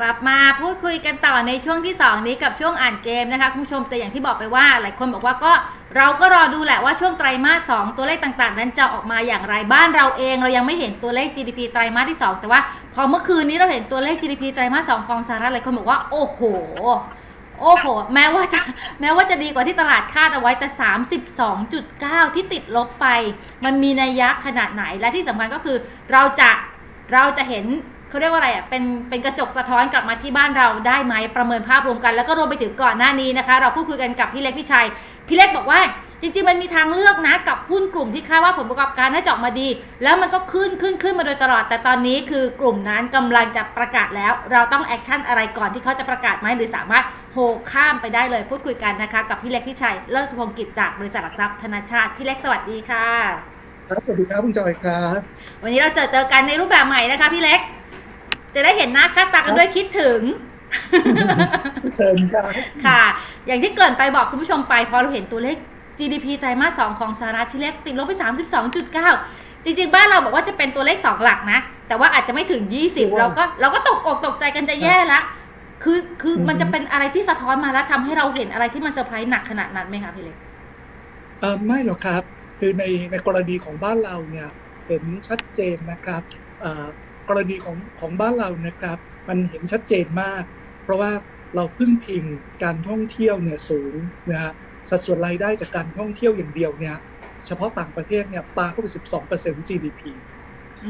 กลับมาพูดคุยกันต่อในช่วงที่ 2 นี้กับช่วงอ่านเกมนะคะคุณผู้ชมแต่อย่างที่บอกไปว่า หลายคนบอกว่าก็เราก็รอดูแหละว่าช่วงไตรมาส 2 ตัวเลขต่างๆ นั้นจะออกมาอย่างไรบ้านเราเองเรายังไม่เห็นตัวเลข GDP ไตรมาสที่ 2 แต่ว่า พอเมื่อคืนนี้เราเห็นตัวเลข GDP ไตรมาส 2 ของสหรัฐหลายคนบอกว่าโอ้โหโอ้โห แม้ว่าจะแม้ว่าจะดีกว่าที่ตลาดคาดเอาไว้แต่ 32.9 ที่ติดลบไป มันมีนัยยะขนาดไหนและที่สำคัญก็คือเราจะเราจะเห็น เขาเรียกว่าอะไรอะเป็นเป็นกระจกสะท้อนกลับมาที่บ้านเราได้ไหมประเมินภาพรวมกัน แล้วก็รวมไปถึงก่อนหน้านี้นะคะ เราพูดคุยกันกับพี่เล็กพี่ชัยพี่เล็กบอกว่าจริงๆ มันมีทางเลือกนะกับหุ้นกลุ่มที่คาดว่าผลประกอบการน่าจะออกมาดี แล้วมันก็ขึ้นขึ้นขึ้นมาโดยตลอด แต่ตอนนี้คือกลุ่มนั้นกำลังจะประกาศแล้ว เราต้องแอคชั่นอะไรก่อนที่เขาจะประกาศไหมหรือสามารถโฮข้ามไปได้เลยพูดคุยกันนะคะ กับพี่เล็กพี่ชัยเลิศสุพงศ์กิจจากบริษัทหลักทรัพย์ธนาชาติพี่เล็กสวัสดีค่ะครับสวัสดีครับคุณจอยครับ วันนี้เราเจอเจอกันในรูปแบบใหม่นะคะพี่เล็ก จะได้เห็นหน้าค่าตากันด้วยคิดถึงเชิญครับค่ะ อย่างที่เกริ่นไปบอกคุณผู้ชมไป พอเราเห็นตัวเลข GDP ไตรมาส 2 ของสหรัฐพี่เล็กติดลบไป 32.9 จริง ๆ บ้านเราบอกว่าจะเป็นตัวเลข 2 หลักนะ แต่ว่าอาจจะไม่ถึง 20 เราก็เราก็ตกอกตกใจกันจะแย่ละคือคือมันจะเป็นอะไรที่สะท้อนมาแล้วทำให้เราเห็นอะไรที่มันเซอร์ไพรส์หนักขนาดนั้นไหมคะพี่เล็กเออไม่หรอกครับ คือในในกรณีของบ้านเราเนี่ยเห็นชัดเจนนะครับเอ่อ กรณีของของบ้านเรานะครับ มันเห็นชัดเจนมาก เพราะว่าเราพึ่งพิงการท่องเที่ยวเนี่ยสูงนะฮะสัดส่วนรายได้จากการท่องเที่ยวอย่างเดียวเนี่ยเฉพาะต่างประเทศเนี่ยปาเข้าไป 12% GDP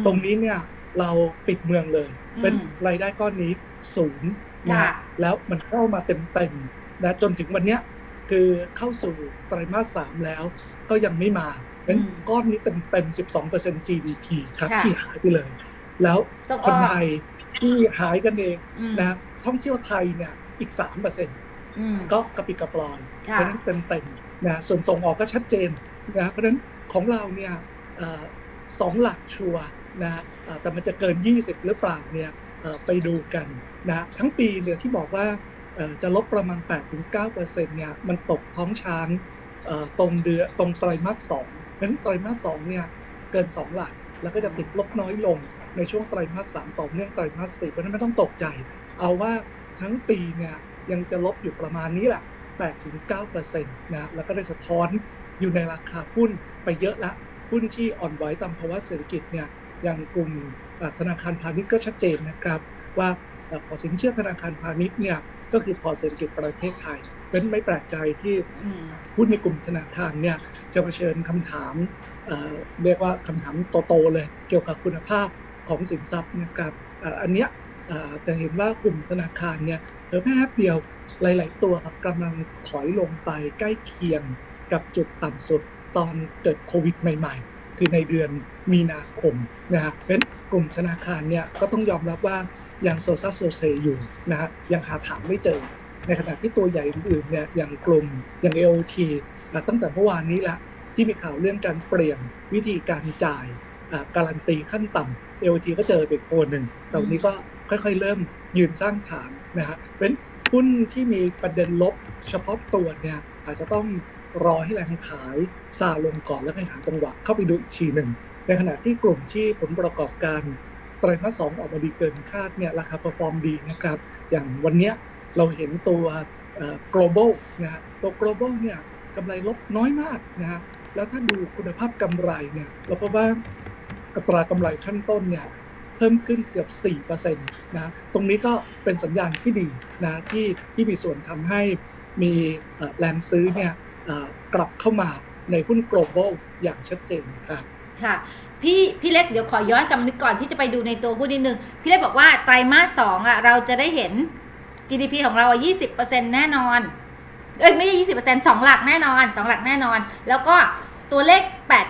ตรงนี้เนี่ยเราปิดเมืองเลยอืมเป็นรายได้ก้อนนี้สูงนะค่ะแล้วมันเข้ามาเต็มๆนะจนถึงวันเนี้ยคือเข้าสู่ไตรมาสสามแล้วก็ยังไม่มาเป็นอืมก้อนนี้เต็มๆ12% GDP ครับค่ะที่หายไปเลย แล้วส่งออกคนไทยที่หายกันเองอืมนะท่องเที่ยวไทยเนี่ยอีก3%อืมก็กระปิดกระปลอยเพค่ะราะฉะนั้นเต็มๆนะส่วนส่งออกก็ชัดเจนนะเพราะฉะนั้นของเราเนี่ยเอ่อสองหลักชัวร์นะเอ่อแต่มันจะเกิน 20 หรือเปล่าเนี่ยเอ่อไปดูกันนะทั้งปีเนี่ยที่บอกว่าเอ่อจะลบประมาณ 8-9%เนี่ยมันตกท้องช้างเอ่อตรงเดือนตรงไตรมาสสองเพราะฉะนั้นไตรมาสสองเนี่ยเกิน 2 หลัก แล้วก็จะติดลบน้อยลง ในช่วงไตรมาสสามต่อเนื่องไตรมาสสี่เพราะนั้นไม่ต้องตกใจ เอาว่าทั้งปีเนี่ยยังจะลบอยู่ประมาณนี้แหละ8-9%นะแล้วก็ได้สะท้อนอยู่ในราคาหุ้นไปเยอะละหุ้นที่อ่อนไหวตามภาวะเศรษฐกิจเนี่ยอย่างกลุ่มธนาคารพาณิชย์ก็ชัดเจนนะครับ ว่าเอ่อพอสินเชื่อธนาคารพาณิชย์เนี่ยก็คือพอเศรษฐกิจประเทศไทยเป็นไม่แปลกใจที่หุ้นในกลุ่มธนาคารเนี่ยจะเผชิญคำถามเรียกว่าคำถามโตๆเลยเกี่ยวกับคุณภาพ ของสินทรัพย์นะครับอันเนี้ยจะเห็นว่ากลุ่มธนาคารเนี่ยเพิ่แป๊บเดียวหลาย ๆ ตัวครับกำลังถอยลงไปใกล้เคียงกับจุดต่ำสุดตอนเกิดโควิดใหม่ ๆ คือในเดือนมีนาคมนะฮะเป็นกลุ่มธนาคารเนี่ยก็ต้องยอมรับว่ายังโซซัสโซเซอยู่นะฮะยังหาฐานไม่เจอ ในขณะที่ตัวใหญ่อื่นๆเนี่ยอย่างกลุ่มอย่าง AOT อะตั้งแต่เมื่อวานนี้ละที่มีข่าวเรื่องการเปลี่ยนวิธีการจ่าย การันตีขั้นต่ำ AOT ก็เจอไปอีกตัวหนึ่งแต่วันนี้ก็ค่อยๆ เริ่มยืนสร้างฐานนะฮะเป็นหุ้นที่มีประเด็นลบเฉพาะตัวเนี่ยอาจจะต้องรอให้แรงขายซาลงก่อนแล้วค่อยหาจังหวะเข้าไปดูอีกทีหนึ่ง ในขณะที่กลุ่มที่ผลประกอบการไตรมาสสองออกมาดีเกินคาดเนี่ยราคา perform ดีนะครับ อย่างวันนี้เราเห็นตัว global นะฮะตัว global เนี่ยกำไรลบน้อยมากนะฮะแล้วถ้าดูคุณภาพกำไรเนี่ยเราพบว่า อัตรากำไรขั้นต้นเนี่ยเพิ่มขึ้นเกือบ 4%นะตรงนี้ก็เป็นสัญญาณที่ดีนะที่ที่มีส่วนทำให้มีแรงซื้อเนี่ยกลับเข้ามาในหุ้น global อย่างชัดเจนครับค่ะพี่พี่เล็กเดี๋ยวขอย้อนกลับนึกก่อนที่จะไปดูในตัวหุ้นนิดนึง พี่เล็กบอกว่าไตรมาสสองอะเราจะได้เห็น GDP ของเราอะ20%แน่นอนเอ้ยไม่ใช่20%สองหลักแน่นอนสองหลักแน่นอน แล้วก็ ตัวเลข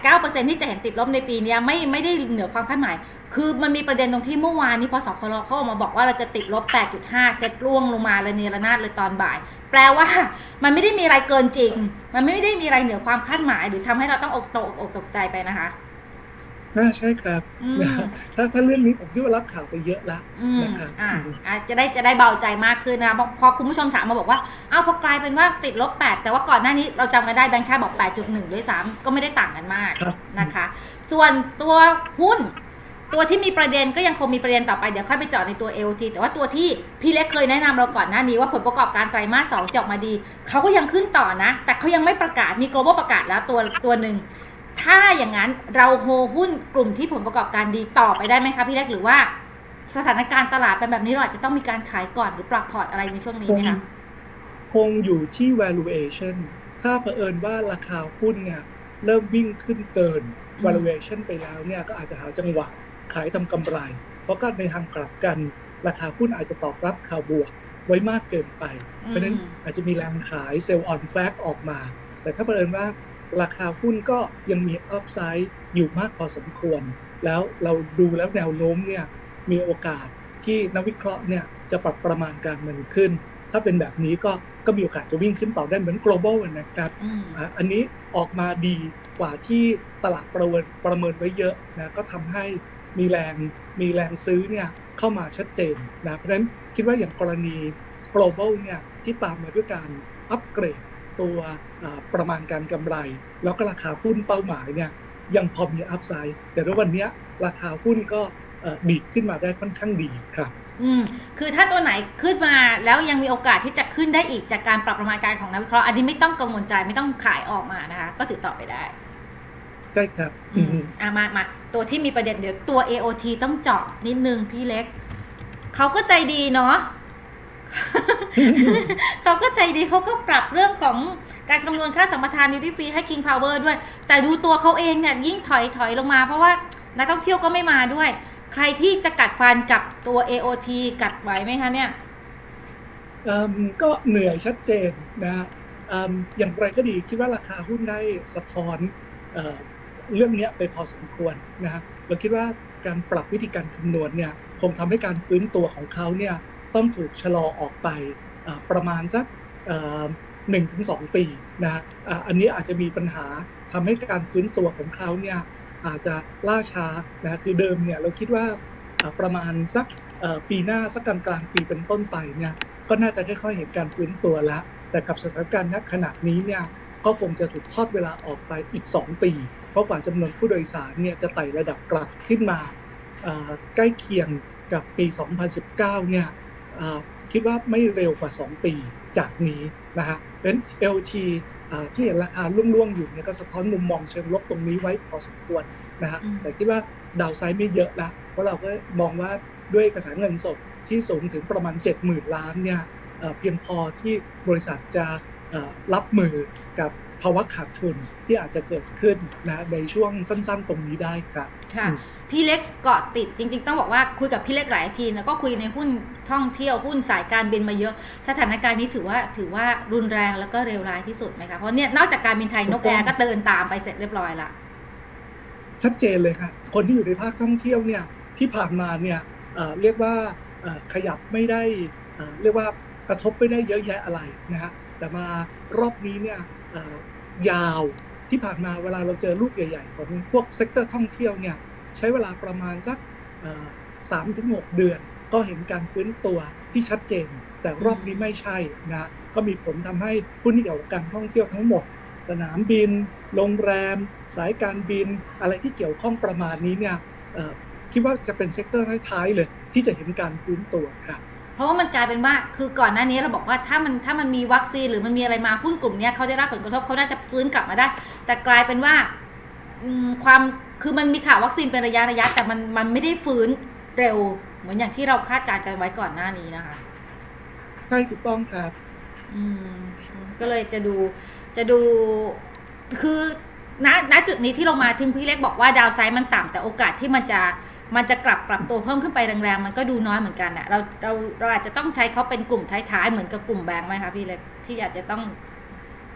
8-9%ที่จะเห็นติดลบในปีนี้ไม่ไม่ได้เหนือความคาดหมาย คือมันมีประเด็นตรงที่เมื่อวานนี้พอสครเขาออกมาบอกว่าเราจะติดลบ 8.5 เซตร่วงลงมาเลยเนระนาดเลยตอนบ่าย แปลว่ามันไม่ได้มีอะไรเกินจริง มันไม่ได้มีอะไรเหนือความคาดหมาย หรือทำให้เราต้องอกตกอกตกใจไปนะคะ ใช่ครับอืม นะฮะถ้าถ้าเรื่องนี้ผมคิดว่ารับข่าวไปเยอะละ อืมนะครับ อ่าอืมอ่าจะได้จะได้เบาใจมากขึ้นนะพอพอคุณผู้ชมถามมาบอกว่าอ้าวพอกลายเป็นว่าติดลบ 8 แต่ว่าก่อนหน้านี้เราจำกันได้แบงค์ชาติบอก 8.1 ด้วยซ้ำก็ไม่ได้ต่างกันมากครับ นะคะ ส่วนตัวหุ้น ตัวที่มีประเด็นก็ยังคงมีประเด็นต่อไป เดี๋ยวค่อยไปเจาะในตัว LT แต่ว่าตัวที่พี่เล็กเคยแนะนำเราก่อนหน้านี้ว่าผลประกอบการไตรมาสสองจะออกมาดี เขาก็ยังขึ้นต่อนะ แต่เขายังไม่ประกาศมี global ประกาศแล้วตัวตัวหนึ่ง ถ้าอย่างนั้นเราโฮหุ้นกลุ่มที่ผลประกอบการดีต่อไปได้ไหมคะพี่เล็กหรือว่าสถานการณ์ตลาดเป็นแบบนี้เราอาจจะต้องมีการขายก่อนหรือปรับพอร์ตอะไรในช่วงนี้คไหมงคะคงอยู่ที่ valuation ถ้าเผอิญว่าราคาหุ้นเนี่ยเริ่มวิ่งขึ้นเกิน valuation ไปแล้วเนี่ยก็อาจจะหาจังหวะขายทำกำไร เพราะก็ในทางกลับกัน ราคาหุ้นอาจจะตอบรับข่าวบวกไว้มากเกินไป เพราะฉะนั้นอาจจะมีแรงขายเซลล์ออนแฟกออกมา แต่ถ้าเผอิญว่า ราคาหุ้นก็ยังมีอัพไซด์อยู่มากพอสมควร แล้วเราดูแล้วแนวโน้มเนี่ยมีโอกาสที่นักวิเคราะห์เนี่ยจะปรับประมาณการมันขึ้น ถ้าเป็นแบบนี้ก็ก็มีโอกาสจะวิ่งขึ้นต่อได้เหมือน global นะครับอืมอะอันนี้ออกมาดีกว่าที่ตลาดประเมินประเมินไว้เยอะนะก็ทำให้มีแรงมีแรงซื้อเนี่ยเข้ามาชัดเจนนะเพราะฉะนั้นคิดว่าอย่างกรณี global เนี่ยที่ตามมาด้วยการอัปเกรด ตัวอ่าประมาณการกำไร แล้วก็ราคาหุ้นเป้าหมายเนี่ยยังพอมีอัพไซด์แต่ว่าวันเนี้ยราคาหุ้นก็เอ่อดีดขึ้นมาได้ค่อนข้างดีครับอืมคือถ้าตัวไหนขึ้นมาแล้วยังมีโอกาสที่จะขึ้นได้อีกจากการปรับประมาณการของนักวิเคราะห์อันนี้ไม่ต้องกังวลใจไม่ต้องขายออกมานะคะ ก็ถือต่อไปได้ใช่ครับอือืมมอะมามาตัวที่มีประเด็นเดี๋ยวตัว AOT ต้องเจาะนิดนึงพี่เล็กเขาก็ใจดีเนาะ เขาก็ใจดีเขาก็ปรับเรื่องของการคำนวณค่าสัมปทานนิวฟรีให้ King Power ด้วย แต่ดูตัวเขาเองเนี่ยยิ่งถอยถอยลงมาเพราะว่านักท่องเที่ยวก็ไม่มาด้วย ใครที่จะกัดฟันกับตัว AOT กัดไหวไหมคะเนี่ยเออก็เหนื่อยชัดเจนนะฮะอย่างไรก็ดีคิดว่าราคาหุ้นได้สะท้อนเอเรื่องเนี้ยไปพอสมควรนะฮะเราคิดว่าการปรับวิธีการคำนวณเนี่ยคงทำให้การฟื้นตัวของเขาเนี่ย ต้องถูกชะลอออกไปประมาณสักหนึ่งถึงสองปีนะฮะอันนี้อาจจะมีปัญหาทำให้การฟื้นตัวของเขาเนี่ยอาจจะล่าช้านะคือเดิมเนี่ยเราคิดว่าประมาณสักปีหน้าสักกลางกลางๆปีเป็นต้นไปเนี่ยก็น่าจะค่อยๆเห็นการฟื้นตัวแล้ว แต่กับสถานการณ์ณขณะนี้เนี่ยก็คงจะถูกทอดเวลาออกไปอีก 2 ปี เพราะกว่าจำนวนผู้โดยสารเนี่ยจะไต่ระดับกลับขึ้นมาใกล้เคียงกับปี 2019 เนี่ยเอ่อ คิดว่าไม่เร็วกว่า 2 ปีจากนี้นะฮะเป็น LT อ่าที่เห็นราคาล่วงๆอยู่เนี่ยก็สะท้อนมุมมองเชิงลบตรงนี้ไว้พอสมควรนะฮะอืมแต่คิดว่าดาวไซด์ไม่เยอะละเพราะเราก็มองว่าด้วยกระแสเงินสดที่สูงถึงประมาณ 70,000 ล้านเนี่ยเอ่อเพียงพอที่บริษัทจะเอ่อรับมือกับ ภาวะขาดทุนที่อาจจะเกิดขึ้นนะในช่วงสั้นๆ ตรงนี้ได้ครับค่ะอืมพี่เล็กเกาะติดจริง ๆ ต้องบอกว่าคุยกับพี่เล็กหลายทีแล้วก็คุยในหุ้นท่องเที่ยวหุ้นสายการบินมาเยอะ สถานการณ์นี้ถือว่าถือว่ารุนแรงแล้วก็เลวร้ายที่สุดไหมคะเพราะเนี่ยนอกจากการบินไทยนกแอร์ก็เดินตามไปเสร็จเรียบร้อยละชัดเจนเลยค่ะคนที่อยู่ในภาคท่องเที่ยวเนี่ยที่ผ่านมาเนี่ยเอ่อเรียกว่าเอ่อขยับไม่ได้เอ่อเรียกว่ากระทบไม่ได้เยอะแยะอะไรนะฮะแต่มารอบนี้เนี่ยเอ่อ ยาวที่ผ่านมาเวลาเราเจอลูกใหญ่ ๆ ของพวกเซกเตอร์ท่องเที่ยวเนี่ยใช้เวลาประมาณสักสามถึงหกเดือน ก็เห็นการฟื้นตัวที่ชัดเจน แต่รอบนี้ไม่ใช่นะก็มีผลทำให้ผู้ที่เกี่ยวกับการท่องเที่ยวทั้งหมด สนามบิน โรงแรม สายการบิน อะไรที่เกี่ยวข้องประมาณนี้เนี่ยคิดว่าจะเป็นเซกเตอร์ท้ายๆเลยที่จะเห็นการฟื้นตัวครับ เพราะว่ามันกลายเป็นว่าคือก่อนหน้านี้เราบอกว่าถ้ามันถ้ามันมีวัคซีนหรือมันมีอะไรมาหุ้นกลุ่มเนี้ยเขาได้รับผลกระทบเขาน่าจะฟื้นกลับมาได้ แต่กลายเป็นว่าอืมความคือมันมีข่าววัคซีนเป็นระยะระยะ แต่มันมันไม่ได้ฟื้นเร็ว เหมือนอย่างที่เราคาดการณ์กันไว้ก่อนหน้านี้นะคะใช่ถูกต้องครับอืมก็เลยจะดูจะดูคือณณจุดนี้ที่เรามาถึงพี่เล็กบอกว่าดาวไซด์มันต่ำแต่โอกาสที่มันจะ มันจะกลับปรับตัวเพิ่มขึ้นไปแรงๆ มันก็ดูน้อยเหมือนกันอะเราเราเราอาจจะต้องใช้เขาเป็นกลุ่มท้ายๆ เหมือนกับกลุ่มแบงค์ไหมคะพี่เล็กที่อาจจะต้อง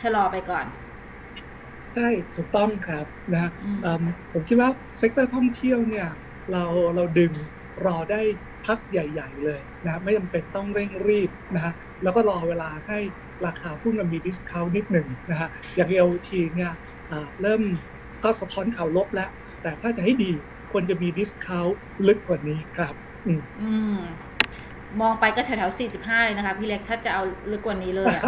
ชะลอไปก่อนใช่ถูกต้องครับนะอืมเอิ่มผมคิดว่าเซกเตอร์ท่องเที่ยวเนี่ยเราเราดึงรอได้พักใหญ่ ๆ เลยนะไม่จำเป็นต้องเร่งรีบนะฮะแล้วก็รอเวลาให้ราคาหุ้นมันมีดิสคาวนิดหนึ่งนะฮะอย่าง LT เนี่ยอ่าเริ่มก็สะท้อนข่าวลบแล้ว แต่ถ้าจะให้ดี ควรจะมีดิสคาวลึกกว่านี้ครับ อืมอืมมองไปก็แถวๆ 45 เลยนะคะ พี่เล็กถ้าจะเอาลึกกว่านี้เลยอะ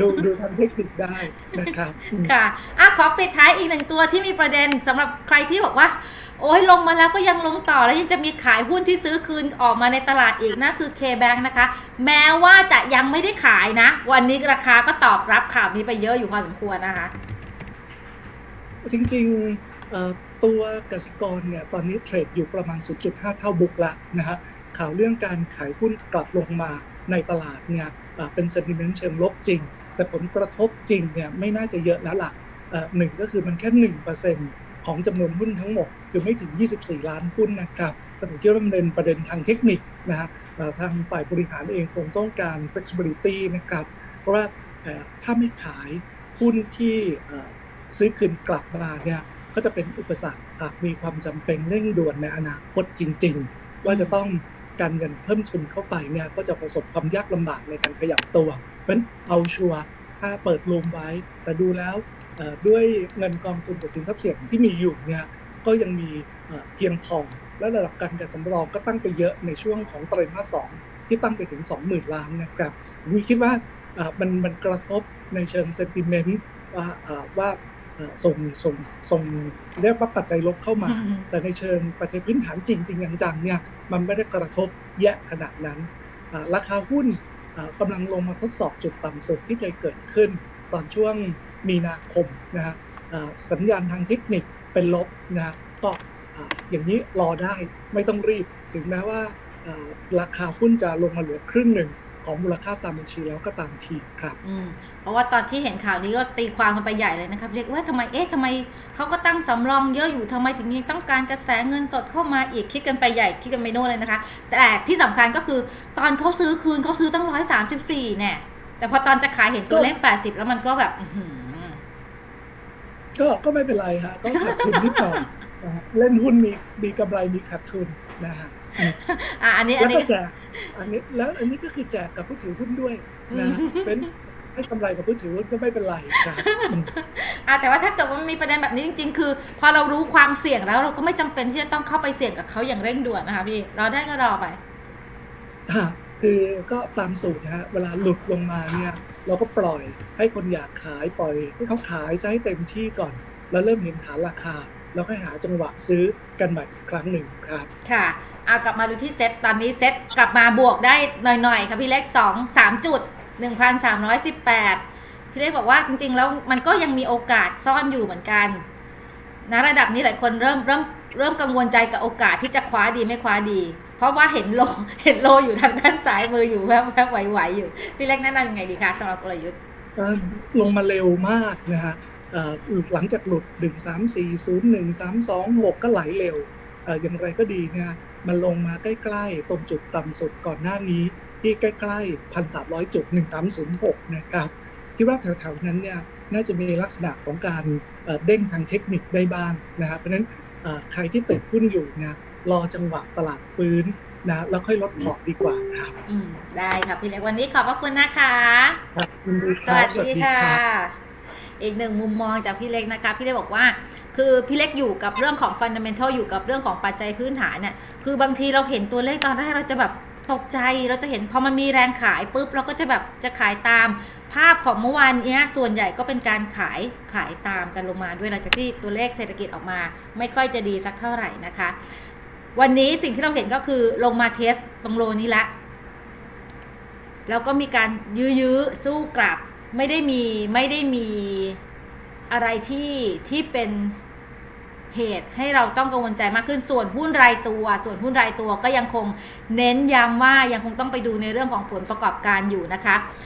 ดูดูทางเทคนิคได้นะครับอืมค่ะอะขอปิดท้ายอีกหนึ่งตัวที่มีประเด็นสำหรับใครที่บอกว่า โอ้ยลงมาแล้วก็ยังลงต่อแล้วยังจะมีขายหุ้นที่ซื้อคืนออกมาในตลาดอีกนั่นคือ K-Bank นะคะ แม้ว่าจะยังไม่ได้ขายนะ วันนี้ราคาก็ตอบรับข่าวนี้ไปเยอะอยู่พอสมควรนะคะ จริงๆตัวกสิกรเนี่ยตอนนี้เทรดอยู่ประมาณ 0.5 เท่าบุกละนะฮะข่าวเรื่องการขายหุ้นกลับลงมาในตลาดเนี่ยเป็น sentiment เชิงลบจริง แต่ผลกระทบจริงเนี่ยไม่น่าจะเยอะแล้วล่ะเอ่อหนึ่งก็คือมันแค่1%ของจำนวนหุ้นทั้งหมด คือไม่ถึง 24 ล้านหุ้นนะครับแต่ผมคิดว่ามันเป็นประเด็นทางเทคนิคนะฮะทางฝ่ายบริหารเองคงต้องการ flexibility นะครับ เพราะว่าถ้าไม่ขายหุ้นที่ ซื้อคืนกลับมาเนี่ยก็จะเป็นอุปสรรคหากมีความจำเป็นเร่งด่วนในอนาคตจริง ๆ ว่าจะต้องการเงินเพิ่มทุนเข้าไปเนี่ยก็จะประสบความยากลำบากในการขยับตัว เพราะฉะนั้นเอาชัวร์ถ้าเปิดลมไว้ แต่ดูแล้วด้วยเงินกองทุนกับสินทรัพย์เสี่ยงที่มีอยู่เนี่ยก็ยังมีเพียงพอและระดับการเงินสำรองก็ตั้งไปเยอะในช่วงของไตรมาสสองที่ตั้งไปถึง 20,000 ล้านนะครับผมคิดว่ามันมันกระทบในเชิงเซนติเมนต์ว่าว่า ส่งส่งส่งเรียกว่าปัจจัยลบเข้ามา แต่ในเชิงปัจจัยพื้นฐานจริงจริงๆจังๆเนี่ยมันไม่ได้กระทบแยะขนาดนั้นอ่าราคาหุ้นอ่ากำลังลงมาทดสอบจุดต่ำสุดที่เคยเกิดขึ้น ตอนช่วงมีนาคมนะฮะอ่าสัญญาณทางเทคนิคเป็นลบนะฮะก็อ่าอย่างนี้รอได้ไม่ต้องรีบ ถึงแม้ว่าอ่าราคาหุ้นจะลงมาเหลือครึ่งหนึ่ง ของมูลค่าตามบัญชีแล้วก็ตามทีครับอืมเพราะว่าตอนที่เห็นข่าวนี้ก็ตีความกันไปใหญ่เลยนะครับ เรียกว่าทำไมเอ๊ะทำไมเขาก็ตั้งสำรองเยอะอยู่ทำไมถึงยังต้องการกระแสเงินสดเข้ามาอีกคิดกันไปใหญ่คิดกันไปโน่นเลยนะคะ แต่ที่สำคัญก็คือตอนเขาซื้อคืนเขาซื้อตั้งร้อยสามสิบสี่เนี่ยแต่พอตอนจะขายเห็นตัวเลขแปดสิบแล้วมันก็แบบอื้อหือก็ก็ไม่เป็นไรฮะต้องขาดทุนนิดหน่อยนะฮะเล่นหุ้นมีมีกำไรมีขาดทุนนะฮะ อืมอะอันนี้อัแล้นวนี้ก็แจกอันนี้แล้วอันนี้ก็คือแจกกับผู้ถือหุ้นด้วยนะฮะอืมเป็นให้กำไรกับผู้ถือหุ้นก็ไม่เป็นไรครับอืมอะแต่ว่าถ้าเกิดว่ามันมีประเด็นแบบนี้จริง ๆ คือ พอเรารู้ความเสี่ยงแล้วเราก็ไม่จำเป็นที่จะต้องเข้าไปเสี่ยงกับเขาอย่างเร่งด่วนนะคะพี่เราได้ก็รอไปอะคือก็ตามสูตรนะฮะเวลาหลุดลงมาเนี่ยเราก็ปล่อยให้คนอยากขายปล่อยให้เขาขายซะให้เต็มที่ก่อน แล้วเริ่มเห็นฐานราคา แล้วค่อยหาจังหวะซื้อกันใหม่อีกครั้งหนึ่งครับ ค่ะ เอากลับมาดูที่เซตตอนนี้เซตกลับมาบวกได้หน่อยๆค่ะพี่เล็กสองสามจุดหนึ่งพันสามร้อยสิบแปดพี่เล็กบอกว่าจริงๆแล้วมันก็ยังมีโอกาสซ่อนอยู่เหมือนกันนะระดับนี้หลายคนเริ่มเริ่มเริ่มกังวลใจกับโอกาสที่จะคว้าดีไม่คว้าดี เพราะว่าเห็นโลเห็นโลอยู่ทางด้านซ้ายมืออยู่แวบๆไหวๆอยู่ พี่เล็กแนะนำยังไงดีคะสำหรับกลยุทธ์ลงมาเร็วมากนะฮะหลังจากหลุด 1 3 4 0 1 3 2 6 ก็ไหลเร็ว อ่ออย่างไรก็ดีเนี่ยมันลงมาใกล้ๆ ตรงจุดต่ำสุดก่อนหน้านี้ ที่ใกล้ๆ1,300จุด1306นะครับคิดว่าแถวๆนั้นเนี่ยน่าจะมีลักษณะของการเอ่อเด้งทางเทคนิคได้บ้างนะครับเพราะฉะนั้นเอ่อใครที่ติดหุ้นอยู่เนี่ยรอจังหวะตลาดฟื้นนะแล้วค่อยลดพอร์ตดีกว่าครับอืมได้ค่ะพี่เล็กวันนี้ขอบพระคุณนะคะครับยินดีคสรับวัสดีค่ะรับอีกหนึ่งมุมมองจากพี่เล็กนะคะ พี่เล็กบอกว่า คือพี่เล็กอยู่กับเรื่องของฟันเดเมนทัลอยู่กับเรื่องของปัจจัยพื้นฐานเนี่ยคือบางทีเราเห็นตัวเลขตอนแรกเราจะแบบตกใจเราจะเห็นพอมันมีแรงขายปุ๊บเราก็จะแบบจะขายตาม ภาพของเมื่อวานเนี้ยส่วนใหญ่ก็เป็นการขายขายตามกันลงมาด้วยหลังจากที่ตัวเลขเศรษฐกิจออกมา ไม่ค่อยจะดีสักเท่าไหร่นะคะ วันนี้สิ่งที่เราเห็นก็คือลงมาเทสตรงโลนี้ละแล้วก็มีการยื้อสู้กลับไม่ได้มีไม่ได้มีอะไรที่ที่เป็น เหตุให้เราต้องกังวลใจมากขึ้นส่วนหุ้นรายตัว ส่วนหุ้นรายตัวก็ยังคงเน้นย้ำว่ายังคงต้องไปดูในเรื่องของผลประกอบการอยู่นะคะ